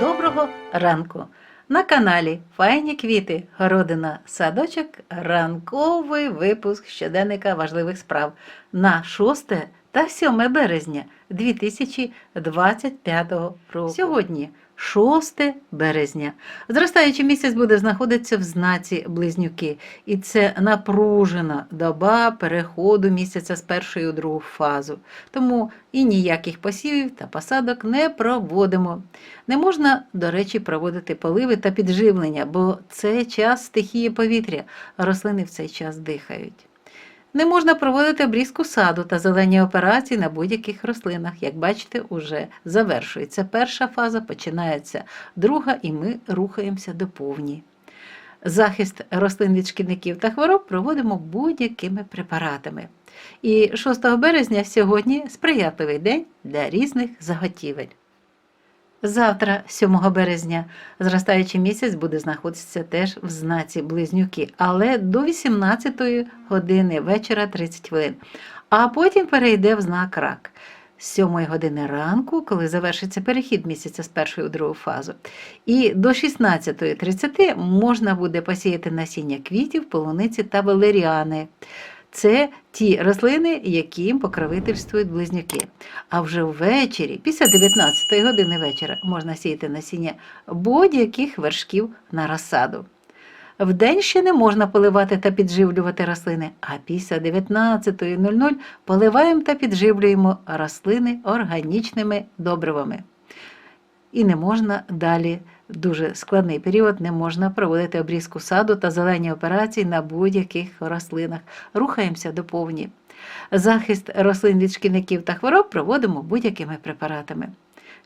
Доброго ранку! На каналі Файні квіти, городина, садочок, ранковий випуск щоденника важливих справ на 6 та 7 березня 2025 року. Сьогодні 6 березня. Зростаючий місяць буде знаходитися в знаці близнюки, і це напружена доба переходу місяця з першої у другу фазу. Тому і ніяких посівів та посадок не проводимо. Не можна, до речі, проводити поливи та підживлення, бо це час стихії повітря, рослини в цей час дихають. Не можна проводити обрізку саду та зелені операції на будь-яких рослинах. Як бачите, уже завершується перша фаза, починається друга, і ми рухаємося до повні. Захист рослин від шкідників та хвороб проводимо будь-якими препаратами. І 6 березня сьогодні сприятливий день для різних заготівель. Завтра, 7 березня, зростаючий місяць буде знаходитися теж в знаці близнюки, але до 18 години вечора 30 хвилин. А потім перейде в знак рак. З 7 години ранку, коли завершиться перехід місяця з першої у другу фазу, і до 16.30 можна буде посіяти насіння квітів, полуниці та валеріани. Це ті рослини, яким покровительствують близнюки. А вже ввечері, після 19 години вечора, можна сіяти насіння будь-яких вершків на розсаду. Вдень ще не можна поливати та підживлювати рослини, а після 19.00 поливаємо та підживлюємо рослини органічними добривами. І не можна далі, дуже складний період, не можна проводити обрізку саду та зелені операції на будь-яких рослинах. Рухаємося до повні. Захист рослин від шкідників та хвороб проводимо будь-якими препаратами.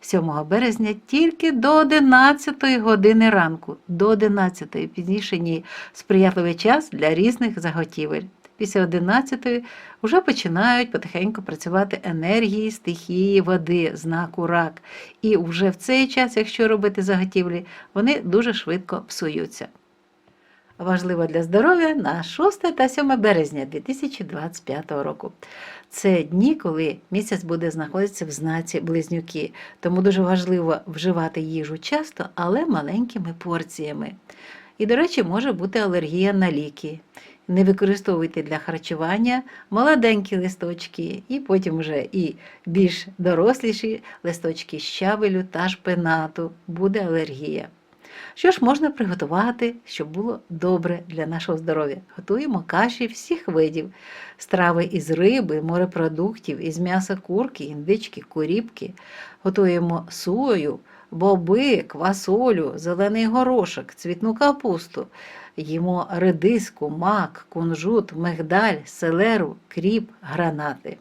7 березня тільки до 11 години ранку, до 11 пізніше ні, сприятливий час для різних заготівель. Після 11 вже починають потихеньку працювати енергії, стихії води, знаку рак. І вже в цей час, якщо робити заготівлі, вони дуже швидко псуються. Важливо для здоров'я на 6 та 7 березня 2025 року. Це дні, коли місяць буде знаходитися в знаці близнюки, тому дуже важливо вживати їжу часто, але маленькими порціями. І, до речі, може бути алергія на ліки. Не використовуйте для харчування молоденькі листочки, і потім вже і більш доросліші листочки щавелю та шпинату буде алергія. Що ж можна приготувати, щоб було добре для нашого здоров'я? Готуємо каші всіх видів, страви із риби, морепродуктів, із м'яса курки, індички, куріпки. Готуємо сою, боби, квасолю, зелений горошок, цвітну капусту. Їмо редиску, мак, кунжут, мигдаль, селеру, кріп, гранати.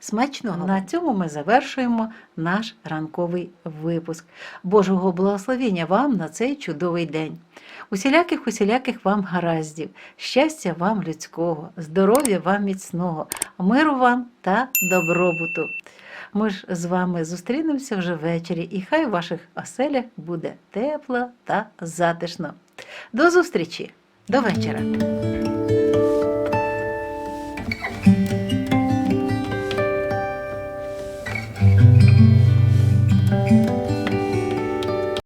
Смачного! На цьому ми завершуємо наш ранковий випуск. Божого благословення вам на цей чудовий день. Усіляких усіляких вам гараздів, щастя вам людського, здоров'я вам міцного, миру вам та добробуту. Ми ж з вами зустрінемося вже ввечері, і хай у ваших оселях буде тепло та затишно. До зустрічі, до вечора!